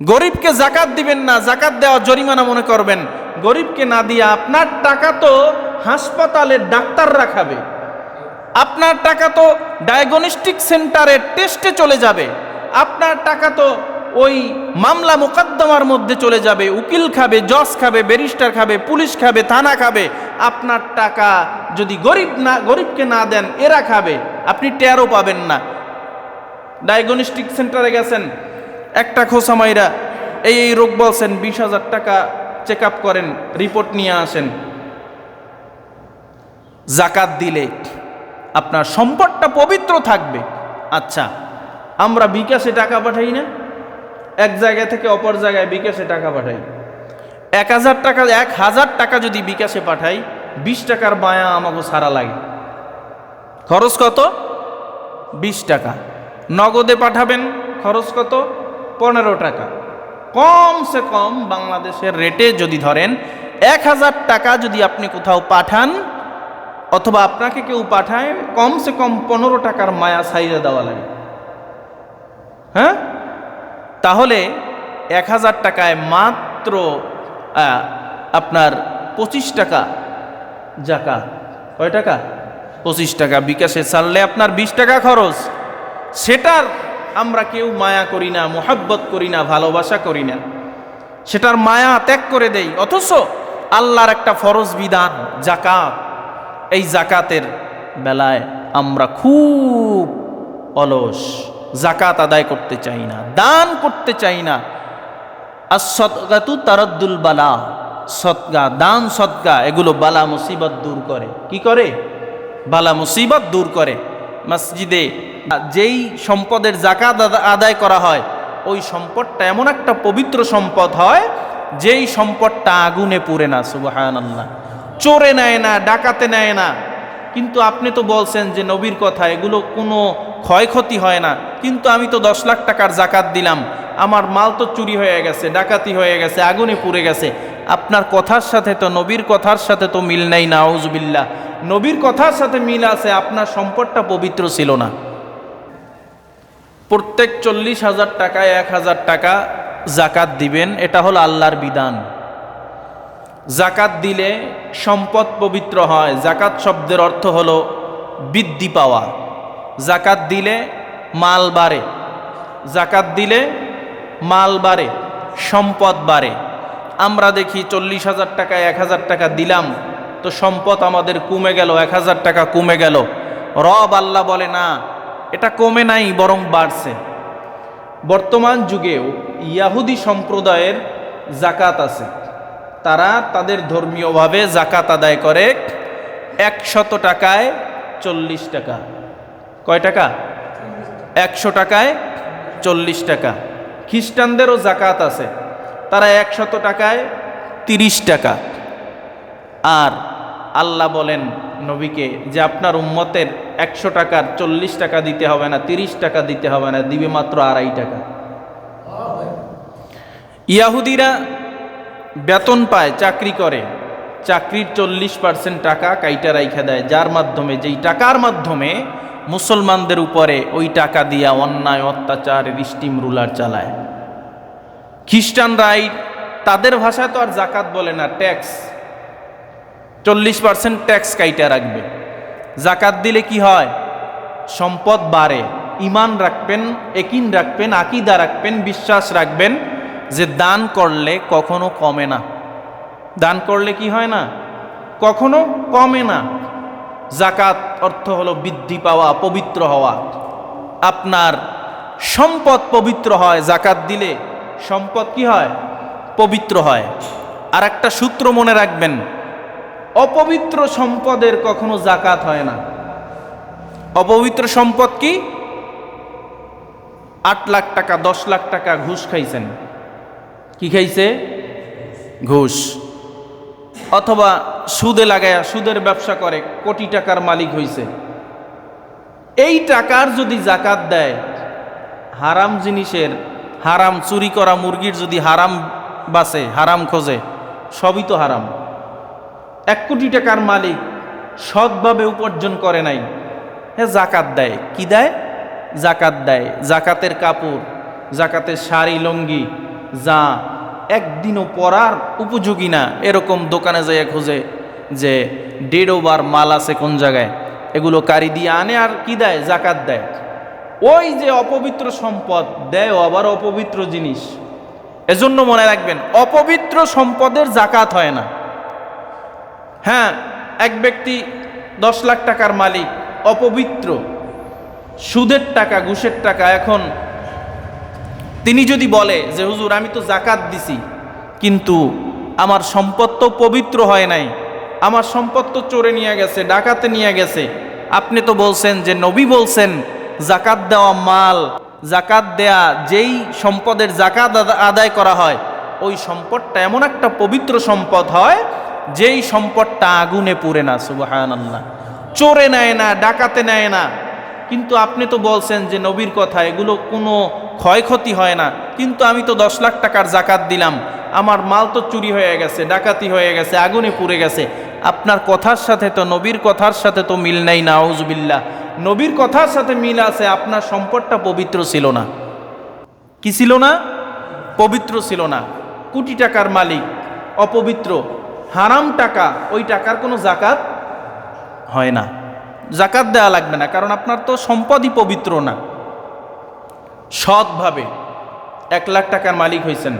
গরিবকে জাকাত দিবেন না, জাকাত দেওয়া জরিমানা মনে করবেন। গরিবকে না দিয়ে আপনার টাকা তো হাসপাতালের ডাক্তাররা খাবে আপনার টাকা তো ডায়াগনস্টিক সেন্টারের টেস্টে চলে যাবে। আপনার টাকা তো ওই মামলা মোকদ্দমার মধ্যে চলে যাবে। উকিল খাবে, জজ খাবে, ব্যারিস্টার খাবে, পুলিশ খাবে, থানা খাবে। আপনার টাকা যদি গরিব না, গরিবকে না দেন, এরা খাবে। আপনি টেরও পাবেন না। ডায়াগনস্টিক সেন্টারে গেছেন একটা খোসা মাইরা এই এই রোগ বলছেন, বিশ হাজার টাকা চেক আপ করেন রিপোর্ট নিয়ে আসেন। জাকাত দিলে আপনার সম্পদটা পবিত্র থাকবে। আচ্ছা আমরা বিকাশে টাকা পাঠাই না? এক জায়গা থেকে অপর জায়গায় বিকাশে টাকা পাঠাই। এক হাজার টাকা, এক হাজার টাকা যদি বিকাশে পাঠাই, বিশ টাকার মায়া আমাকে সারা লাগে। খরচ কত? বিশ টাকা। নগদে পাঠাবেন, খরচ কত? পনেরো টাকা। কমসে কম বাংলাদেশের রেটে যদি ধরেন এক হাজার টাকা যদি আপনি কোথাও পাঠান, অথবা আপনাকে কেউ পাঠায় কমসে কম পনেরো টাকার মায়া সাইজে দেওয়া লাগে। হ্যাঁ? তাহলে এক হাজার টাকায় মাত্র আপনার পঁচিশ টাকা জাকাত। কয় টাকা? পঁচিশ টাকা। বিকাশে চাললে আপনার বিশ টাকা খরচ। সেটার আমরা কেউ মায়া করি না, মোহাব্বত করি না, ভালোবাসা করি না। সেটার মায়া ত্যাগ করে দেই। অথচ আল্লাহর একটা ফরজ বিধান জাকাত এই জাকাতের বেলায় আমরা খুব অলস। জাকাত আদায় করতে চাই না, দান করতে চাই না। আর সৎগা সৎগাতু তারদ্দুল বালা। সৎগা দান সৎগা এগুলো বালা মুসিবত দূর করে। কি করে? বালা মুসিবত দূর করে। মসজিদে যেই সম্পদের জাকাত আদায় করা হয়, ওই সম্পদটা এমন একটা পবিত্র সম্পদ হয়, যেই সম্পদটা আগুনে পুড়ে না আল্লাহ চোরে নেয় না, ডাকাতে নেয় না। কিন্তু আপনি তো বলছেন যে নবীর কথা, এগুলো কোনো ক্ষয়ক্ষতি হয় না। কিন্তু আমি তো দশ লাখ টাকার জাকাত দিলাম। আমার মাল তো চুরি হয়ে গেছে, ডাকাতি হয়ে গেছে, আগুনে পুড়ে গেছে। আপনার কথার সাথে তো, নবীর কথার সাথে তো মিল নেই না নবীর কথার সাথে মিল আছে, আপনার সম্পদটা পবিত্র ছিল না। প্রত্যেক চল্লিশ হাজার টাকায় এক হাজার টাকা জাকাত দিবেন, এটা হলো আল্লাহর বিধান। জাকাত দিলে সম্পদ পবিত্র হয়। জাকাত শব্দের অর্থ হলো বৃদ্ধি পাওয়া। জাকাত দিলে মাল বাড়ে। জাকাত দিলে মাল বাড়ে, সম্পদ বাড়ে। আমরা দেখি চল্লিশ হাজার টাকা এক হাজার টাকা দিলাম, তো সম্পদ আমাদের কমে গেল, এক হাজার টাকা কমে গেল। রব আল্লাহ বলে, না এটা কমে নাই, বরং বাড়ছে। বর্তমান যুগেও ইয়াহুদি সম্প্রদায়ের জাকাত আছে। তারা তাদের ধর্মীয়ভাবে জাকাত আদায় করে একশত টাকায় চল্লিশ টাকা। কয় টাকা? একশো টাকায় চল্লিশ টাকা। খ্রিস্টানদেরও জাকাত আছে। তারা একশত টাকায় তিরিশ টাকা। আর আল্লাহ বলেন, নবীকে, যে আপনার উম্মতের একশো টাকার চল্লিশ টাকা দিতে হবে না, তিরিশ টাকা দিতে হবে না, দিবে মাত্র আড়াই টাকা। ইয়াহুদিরা বেতন পায়, চাকরি করে। চাকরির চল্লিশ পার্সেন্ট টাকা কাইটা রাইখা দেয়, যার মাধ্যমে, যেই টাকার মাধ্যমে মুসলমানদের উপরে ওই টাকা দিয়া অন্যায়, অত্যাচার রিস্টিম রুলার চালায়। খ্রিস্টানরাই, তাদের ভাষায় তো আর জাকাত বলে না, ট্যাক্স। চল্লিশ পার্সেন্ট ট্যাক্স কাইটা রাখবে। জাকাত দিলে কি হয়? সম্পদ বাড়ে। ইমান রাখবেন, একিন রাখবেন, আকিদা রাখবেন, বিশ্বাস রাখবেন যে দান করলে কখনো কমে না। দান করলে কি হয় না? কখনো কমে না। জাকাত অর্থ হলো বৃদ্ধি পাওয়া, পবিত্র হওয়া। আপনার সম্পদ পবিত্র হয়, জাকাত দিলে সম্পদ কি হয়? পবিত্র হয়। আর একটা সূত্র মনে রাখবেন অপবিত্র সম্পদের কখনো জাকাত হয় না। অপবিত্র সম্পদ কি? আট লাখ টাকা, দশ লাখ টাকা ঘুষ খাইছেন। কি খাইছে? ঘুষ। অথবা সুদে লাগায়া, সুদের ব্যবসা করে, কোটি টাকার মালিক হইছে। এই টাকার যদি জাকাত দেয়, হারাম জিনিসের, হারাম চুরি করা মুরগির যদি হারাম বাসে, হারাম খোঁজে, সবই তো হারাম। এক কোটি টাকার মালিক সৎভাবে উপার্জন করে নাই। হ্যাঁ জাকাত দেয়, কি দেয়? জাকাত দেয়। জাকাতের কাপড়, জাকাতের শাড়ি, লঙ্গি, যা একদিনও পরার উপযোগী না। এরকম দোকানে যাইয়া খোঁজে যে দেড় বার মাল আছে কোন জায়গায়। এগুলো কারি দিয়ে আনে আর কি দেয়? জাকাত দেয়। ওই যে অপবিত্র সম্পদ, দেয় আবার অপবিত্র জিনিস। এজন্য মনে রাখবেন, অপবিত্র সম্পদের জাকাত হয় না। হ্যাঁ এক ব্যক্তি দশ লাখ টাকার মালিক, অপবিত্র, সুদের টাকা, ঘুষের টাকা। এখন তিনি যদি বলে যে, হুজুর, আমি তো জাকাত দিছি, কিন্তু আমার সম্পদ তো পবিত্র হয় নাই, আমার সম্পদ তো চোরে নিয়ে গেছে, ডাকাতে নিয়ে গেছে। আপনি তো বলছেন যে, নবী বলছেন জাকাত দেওয়া মাল জাকাত দেয়া যেই সম্পদের জাকাত আদায় করা হয়, ওই সম্পদটা এমন একটা পবিত্র সম্পদ হয় যেই সম্পদটা আগুনে পুড়ে না সুবাহান আল্লাহ চোরে নেয় না, ডাকাতে নেয় না। কিন্তু আপনি তো বলছেন যে নবীর কথা, এগুলো কোনো ক্ষয়ক্ষতি হয় না। কিন্তু আমি তো দশ লাখ টাকার জাকাত দিলাম। আমার মাল তো চুরি হয়ে গেছে, ডাকাতি হয়ে গেছে, আগুনে পুড়ে গেছে। আপনার কথার সাথে তো, নবীর কথার সাথে তো মিল নেই না আউজবিল্লা নবীর কথার সাথে মিল আছে, আপনার সম্পদটা পবিত্র ছিল না। কি ছিল না? পবিত্র ছিল না। কোটি টাকার মালিক, অপবিত্র। হারাম টাকা, ওই টাকার কোনো জাকাত হয় না। জাকাত দেওয়া লাগবে না, কারণ আপনার তো সম্পদই পবিত্র না। সৎভাবে এক লাখ টাকার মালিক হয়েছেন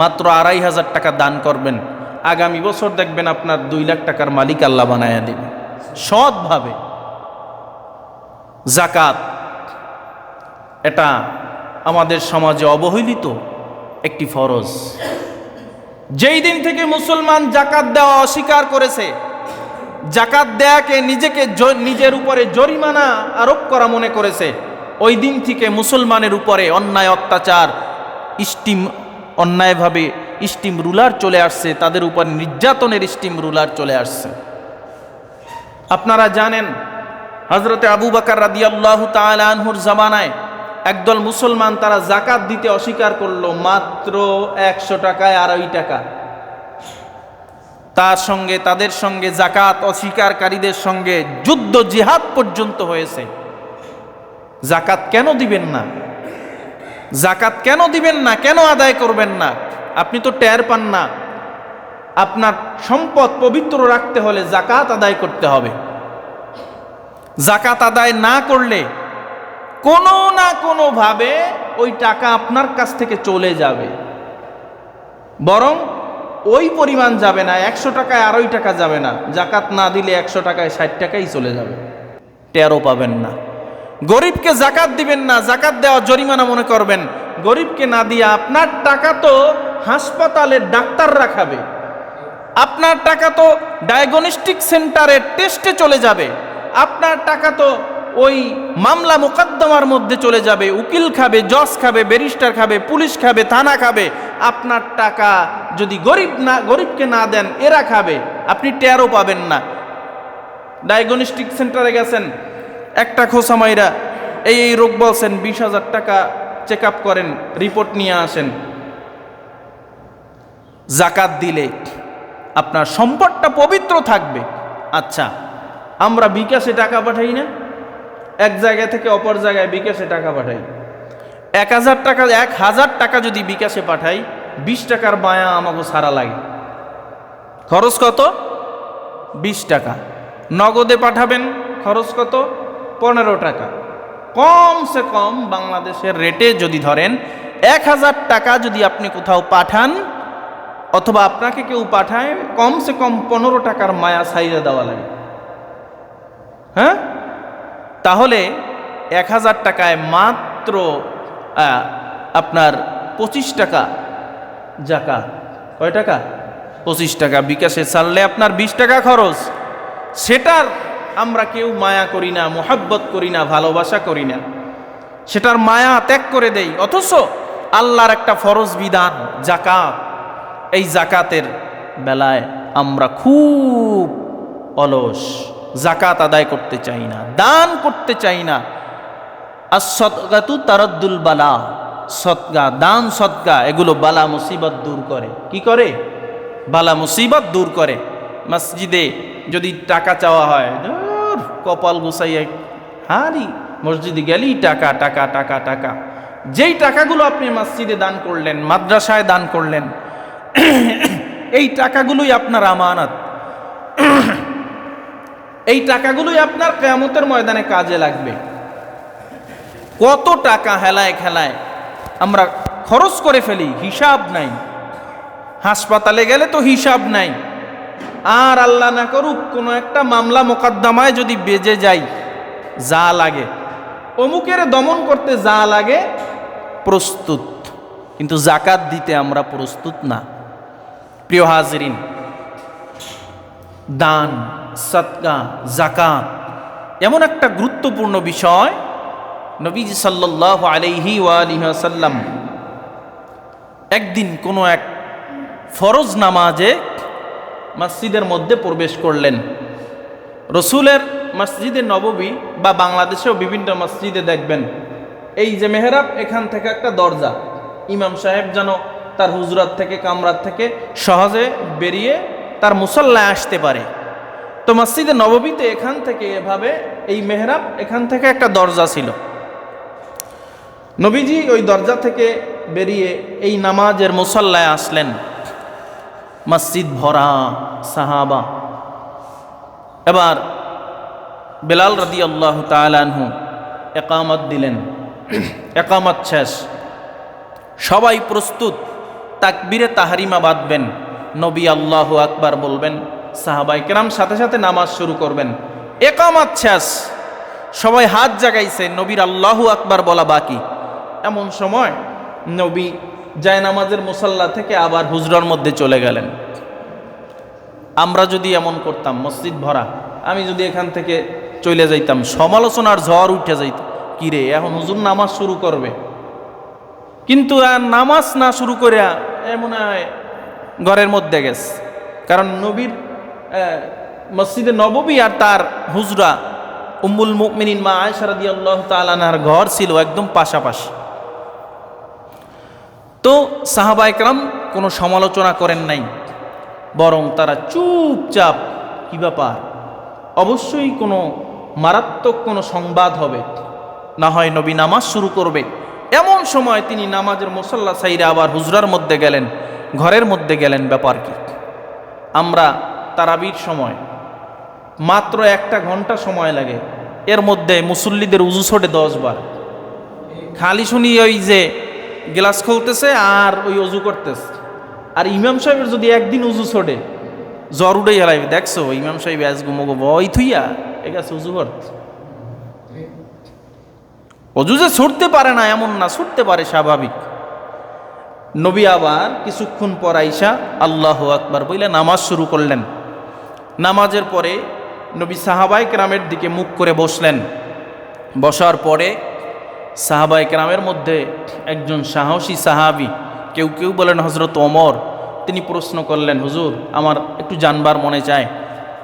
মাত্র আড়াই হাজার টাকা দান করবেন। আগামী বছর দেখবেন আপনার দুই লাখ টাকার মালিক আল্লাহ বানায়া দেবে। সৎভাবে জাকাত এটা আমাদের সমাজে অবহেলিত একটি ফরজ। যেই দিন থেকে মুসলমান জাকাত দেওয়া অস্বীকার করেছে, জাকাত দেয়াকে নিজেকে নিজের উপরে জরিমানা আরোপ করা মনে করেছে, ওই দিন থেকে মুসলমানের উপরে অন্যায় অত্যাচার, স্টিম, অন্যায়ভাবে স্টিম রুলার চলে আসছে, তাদের উপর নির্যাতনের স্টিম রুলার চলে আসছে। আপনারা জানেন হজরতে আবু বাকার রাদিয়াল্লাহ তালানহুর জামানায় একদল মুসলমান তারা জাকাত দিতে অস্বীকার করল মাত্র একশো টাকায় আড়াই টাকা। তার সঙ্গে, তাদের সঙ্গে জাকাত অস্বীকারীদের সঙ্গে যুদ্ধ জিহাদ পর্যন্ত হয়েছে। জাকাত কেন দিবেন না? জাকাত কেন দিবেন না? কেন আদায় করবেন না? আপনি তো টের পান না। আপনার সম্পদ পবিত্র রাখতে হলে জাকাত আদায় করতে হবে। জাকাত আদায় না করলে কোনো না কোনোভাবে ওই টাকা আপনার কাছ থেকে চলে যাবে। বরং ওই পরিমাণ যাবে না, একশো টাকায় আড়াই টাকা যাবে না। জাকাত না দিলে একশো টাকায় ষাট টাকাই চলে যাবে। টেরও পাবেন না। গরিবকে জাকাত দিবেন না, জাকাত দেওয়া জরিমানা মনে করবেন। গরিবকে না দিয়ে আপনার টাকা তো হাসপাতালের ডাক্তার রাখাবে। আপনার টাকা তো ডায়াগনস্টিক সেন্টারের টেস্টে চলে যাবে। আপনার টাকা তো ওই মামলা মোকদ্দমার মধ্যে চলে যাবে, উকিল খাবে, জজ খাবে, ব্যারিস্টার খাবে, পুলিশ খাবে, থানা খাবে। আপনার টাকা যদি গরিব না, গরিবকে না দেন, এরা খাবে। আপনি টেরও পাবেন না। ডায়াগনস্টিক সেন্টারে গেছেন, একটা খোসা খোসামাইরা এই এই রোগ বলছেন, বিশ হাজার টাকা চেক আপ করেন, রিপোর্ট নিয়ে আসেন। জাকাত দিলে আপনার সম্পদটা পবিত্র থাকবে। আচ্ছা আমরা বিকাশে টাকা পাঠাই না? এক জায়গা থেকে অপর জায়গায় বিকাশে টাকা পাঠাই। এক হাজার টাকা, এক হাজার টাকা যদি বিকাশে পাঠাই, বিশ টাকার মায়া আমাকে সারা লাগে। খরচ কত? বিশ টাকা। নগদে পাঠাবেন, খরচ কত? পনেরো টাকা। কমসে কম বাংলাদেশের রেটে যদি ধরেন, এক হাজার টাকা যদি আপনি কোথাও পাঠান, অথবা আপনাকে কেউ পাঠায় কমসে কম পনেরো টাকার মায়া সাইজে দেওয়া লাগে। হ্যাঁ? তাহলে এক হাজার টাকায় মাত্র আপনার পঁচিশ টাকা জাকা কয় টাকা? পঁচিশ টাকা। বিকাশে ছাড়লে আপনার বিশ টাকা খরচ। সেটার আমরা কেউ মায়া করি না, মোহাব্বত করি না, ভালোবাসা করি না। সেটার মায়া ত্যাগ করে দেই। অথচ আল্লাহর একটা ফরজ বিধান, জাকাত। এই জাকাতের বেলায় আমরা খুব অলস। জাকাত আদায় করতে চাই না, দান করতে চাই না। আর সৎগা সৎগাতু তারদ্দুল বালা সৎগা দান সৎগা এগুলো বালা মুসিবত দূর করে। কি করে? বালা মুসিবত দূর করে। মসজিদে যদি টাকা চাওয়া হয় কপাল গুছাইয়া হারি মসজিদে গেলেই টাকা টাকা টাকা টাকা। যেই টাকাগুলো আপনি মসজিদে দান করলেন, মাদ্রাসায় দান করলেন, এই টাকাগুলোই আপনার আমানত। এই টাকাগুলোই আপনার কেয়ামতের ময়দানে কাজে লাগবে। কত টাকা হেলায় খেলায় আমরা খরচ করে ফেলি, হিসাব নাই। হাসপাতালে গেলে তো হিসাব নাই। আর আল্লাহ না করুক, কোনো একটা মামলা মোকদ্দমায় যদি বেজে যাই যা লাগে। অমুকের দমন করতে যা লাগে, প্রস্তুত। কিন্তু জাকাত দিতে আমরা প্রস্তুত না। প্রিয় হাজরিন দান, সৎকা জাকাত এমন একটা গুরুত্বপূর্ণ বিষয় নবীজি সাল্লাহ আলাইহি ওয়াসাল্লাম একদিন কোনো এক ফরজ নামাজে মসজিদের মধ্যে প্রবেশ করলেন। রসুলের মসজিদে নববী বা বাংলাদেশেও বিভিন্ন মসজিদে দেখবেন। এই যে মেহরাব, এখান থেকে একটা দরজা। ইমাম সাহেব যেন তার হুজরাত থেকে, কামরাত থেকে সহজে বেরিয়ে তার মুসল্লায় আসতে পারে। তো মসজিদে নববীতে এখান থেকে এভাবে এই মেহরাব এখান থেকে একটা দরজা ছিল। নবীজি ওই দরজা থেকে বেরিয়ে এই নামাজের মুসল্লায় আসলেন। মসজিদ ভরা, সাহাবা। এবার বেলাল রদি আল্লাহ তালানহু একামত দিলেন। একামত শেষ। সবাই প্রস্তুত, তাকবিরে তাহারিমা বাঁধবেন। নবী আল্লাহ আকবার বলবেন, সাহাবাই কেরাম সাথে সাথে নামাজ শুরু করবেন। একামত শেষ। সবাই হাত জাগাইছে, নবীর আল্লাহ আকবার বলা বাকি। এমন সময় নবী জায়নামাজের মুসাল্লা থেকে আবার হুজরার মধ্যে চলে গেলেন। আমরা যদি এমন করতাম, মসজিদ ভরা, আমি যদি এখান থেকে চলে যাইতাম, সমালোচনার ঝড় উঠে যাইত কিরে এখন হুজুর নামাজ শুরু করবে? কিন্তু আর নামাজ না শুরু করে এমন হয় ঘরের মধ্যে গেছে। কারণ নবীর মসজিদে নববী আর তার হুজরা উম্মুল মুকমিনিন মা আয়সারদি আল্লাহ তালানার ঘর ছিল একদম পাশাপাশি। তো সাহাবা একরাম কোনো সমালোচনা করেন নাই, বরং তারা চুপচাপ, কি ব্যাপার? অবশ্যই কোনো মারাত্মক কোনো সংবাদ হবে, না হয় নবী নামাজ শুরু করবে। এমন সময় তিনি নামাজের মুসল্লা সাইরা আবার হুজরার মধ্যে গেলেন। ঘরের মধ্যে গেলেন ব্যাপার কি? আমরা তারাবির সময়, মাত্র একটা ঘণ্টা সময় লাগে। এর মধ্যে মুসল্লিদের উজু ছোটে দশ বার। খালি শুনি ওই যে গ্লাস খুলতেছে আর ওই অজু করতেছে। আর ইমাম সাহেবের যদি একদিন উজু ছোটে জ্বর উঠেই হেলাইবে। দেখছ, ইমাম সাহেব আজ গুমগো বই থুইয়া ঠিক আছে উজু করতে অজু যে ছুটতে পারে না, এমন না ছুটতে পারে স্বাভাবিক। নবী আবার কিছুক্ষণ পর আইসা আল্লাহ আকবার বইলে নামাজ শুরু করলেন। নামাজের পরে নবী সাহাবাই কেরামের দিকে মুখ করে বসলেন। বসার পরে সাহাবাই কেরামের মধ্যে একজন সাহসী সাহাবি, কেউ কেউ বলেন হজরত অমর তিনি প্রশ্ন করলেন, হুজুর, আমার একটু জানবার মনে চায়।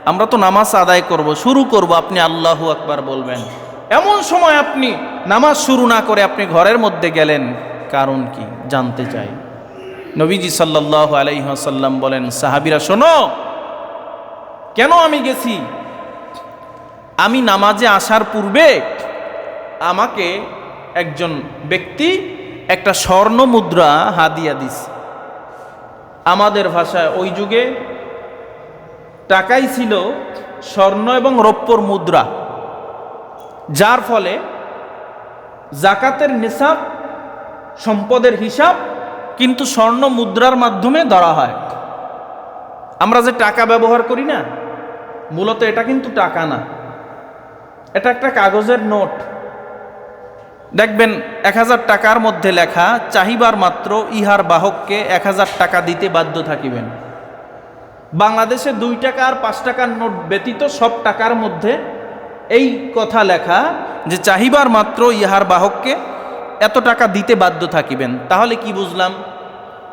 আমরা তো নামাজ আদায় করব, শুরু করব, আপনি আল্লাহু আকবার বলবেন। এমন সময় আপনি নামাজ শুরু না করে আপনি ঘরের মধ্যে গেলেন। কারণ কি? জানতে চাই। নবীজি সাল্লাহ আলাইসাল্লাম বলেন, সাহাবিরা, শোনো, কেন আমি গেছি? আমি নামাজে আসার পূর্বে আমাকে একজন ব্যক্তি একটা স্বর্ণ মুদ্রা হাদিয়া দিস আমাদের ভাষায় ওই যুগে টাকাই ছিল স্বর্ণ এবং রৌপ্যর মুদ্রা। যার ফলে জাকাতের নিসাব সম্পদের হিসাব কিন্তু স্বর্ণ মুদ্রার মাধ্যমে ধরা হয়। আমরা যে টাকা ব্যবহার করি না, মূলত এটা কিন্তু টাকা না। এটা একটা কাগজের নোট। দেখবেন, এক হাজার টাকার মধ্যে লেখা, চাহিবার মাত্র ইহার বাহককে এক হাজার টাকা দিতে বাধ্য থাকিবেন। বাংলাদেশে দুই টাকা আর পাঁচ টাকার নোট ব্যতীত সব টাকার মধ্যে এই কথা লেখা যে চাহিবার মাত্র ইহার বাহককে এত টাকা দিতে বাধ্য থাকিবেন। তাহলে কি বুঝলাম?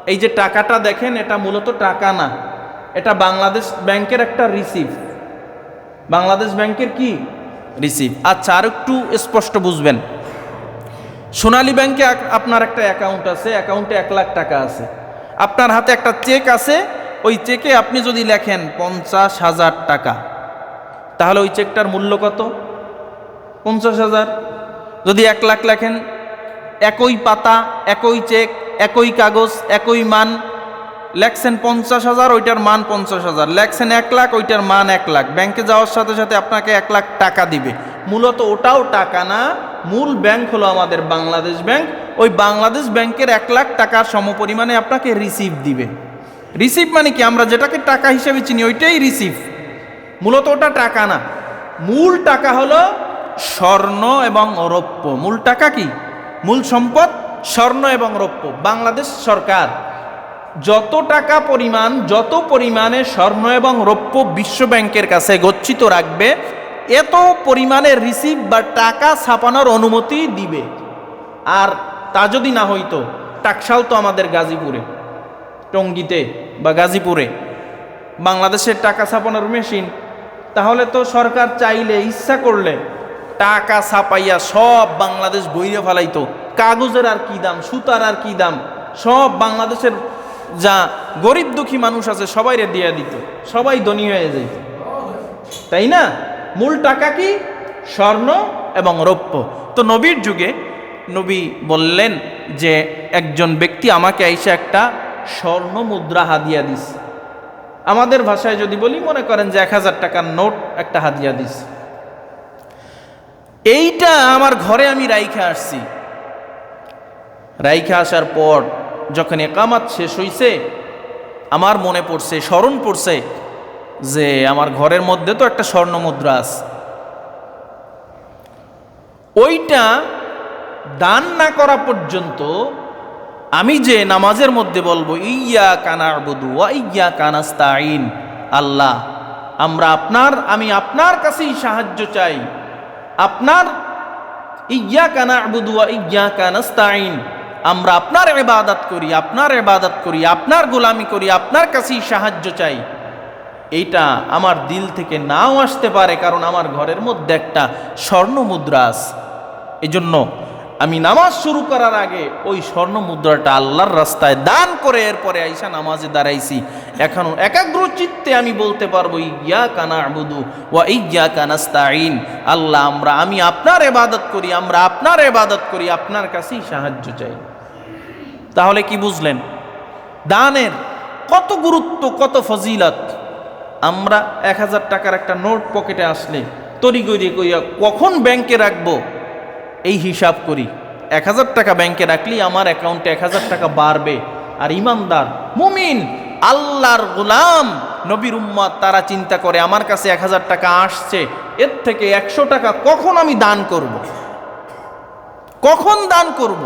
এই যে টাকাটা দেখেন, এটা মূলত টাকা না। এটা বাংলাদেশ ব্যাংকের একটা রিসিভ। বাংলাদেশ ব্যাংকের কি? রিসিভ। আচ্ছা আর একটু স্পষ্ট বুঝবেন। সোনালী ব্যাংকে আপনার একটা অ্যাকাউন্ট আছে, অ্যাকাউন্টে এক লাখ টাকা আছে। আপনার হাতে একটা চেক আছে, ওই চেকে আপনি যদি লেখেন পঞ্চাশ হাজার টাকা, তাহলে ওই চেকটার মূল্য কত? পঞ্চাশ হাজার। যদি এক লাখ লেখেন একই পাতা, একই চেক, একই কাগজ, একই মান। লেখছেন পঞ্চাশ হাজার, ওইটার মান পঞ্চাশ হাজার। লেখছেন এক লাখ, ওইটার মান এক লাখ। ব্যাংকে যাওয়ার সাথে সাথে আপনাকে এক লাখ টাকা দিবে। মূলত ওটাও টাকা না, মূল ব্যাংক হলো আমাদের বাংলাদেশ ব্যাংক। ওই বাংলাদেশ ব্যাংকের এক লাখ টাকার সমপরিমাণে আপনাকে রিসিভ দিবে। রিসিভ মানে কি? আমরা যেটাকে টাকা হিসেবে চিনি, ওইটাই রিসিভ মূলত ওটা টাকা না। মূল টাকা হলো স্বর্ণ এবং রৌপ্য। মূল টাকা কি? মূল সম্পদ স্বর্ণ এবং রৌপ্য। বাংলাদেশ সরকার যত টাকা পরিমাণ, যত পরিমাণে স্বর্ণ এবং রৌপ্য বিশ্ব ব্যাংকের কাছে গচ্ছিত রাখবে, এত পরিমাণে রিসিভ বা টাকা ছাপানোর অনুমতি দিবে। আর তা যদি না হইতো, টাকশাল তো আমাদের গাজীপুরে, টঙ্গিতে বা গাজীপুরে। বাংলাদেশের টাকা ছাপানোর মেশিন, তাহলে তো সরকার চাইলে, ইচ্ছা করলে টাকা ছাপাইয়া সব বাংলাদেশ বইরে ফেলাইতো। কাগজের আর কি দাম, সুতার আর কি দাম? সব বাংলাদেশের যা গরিব দুঃখী মানুষ আছে, সবাইরে দিয়ে দিত। সবাই ধনী হয়ে যেত তাই না? মূল টাকা কি? স্বর্ণ এবং রৌপ্য। তো নবীর যুগে নবী বললেন যে, একজন ব্যক্তি আমাকে আইসা একটা স্বর্ণ মুদ্রা হাদিয়া দিস আমাদের ভাষায় যদি বলি, মনে করেন যে এক হাজার টাকার নোট একটা হাদিয়া দিস এইটা আমার ঘরে আমি রাইখে আসছি। রাইখে আসার পর যখন একামাত শেষ হইছে, আমার মনে পড়ছে, স্মরণ পড়ছে যে আমার ঘরের মধ্যে তো একটা স্বর্ণ মুদ্রা আছে। ওইটা দান না করা পর্যন্ত আমি যে নামাজের মধ্যে বলব ইয়া কানার বধু ইয়া কানাস্তাইন আল্লাহ, আমরা আপনার, আমি আপনার কাছেই সাহায্য চাই। আপনার ইয়া কানা আবুদুয়া ইয়া কানাস্তাইন আমরা আপনার এবাদত করি, আপনার এবাদত করি, আপনার গোলামি করি, আপনার কাছেই সাহায্য চাই। এইটা আমার দিল থেকে নাও আসতে পারে, কারণ আমার ঘরের মধ্যে একটা স্বর্ণ মুদ্রা আছে। এই জন্য আমি নামাজ শুরু করার আগে ওই স্বর্ণ মুদ্রাটা আল্লাহর রাস্তায় দান করে এরপরে আইসা নামাজে দাঁড়াইছি। এখন একাগ্র চিত্তে আমি বলতে পারব ইয়া কানা আবুদু ওয়া ইয়া কানাস্তাইন আল্লাহ, আমরা, আমি আপনার এবাদত করি, আমরা আপনার এবাদত করি, আপনার কাছেই সাহায্য চাই। তাহলে কি বুঝলেন? দানের কত গুরুত্ব, কত ফজিলত? আমরা এক হাজার টাকার একটা নোট পকেটে আসলে তরি কইয়া কখন ব্যাংকে রাখব? এই হিসাব করি। এক হাজার টাকা ব্যাংকে রাখলি আমার অ্যাকাউন্টে এক হাজার টাকা বাড়বে। আর ইমানদার, মুমিন, আল্লাহর গোলাম নবীর উম্মাদ তারা চিন্তা করে, আমার কাছে এক হাজার টাকা আসছে, এর থেকে একশো টাকা কখন আমি দান করব? কখন দান করব?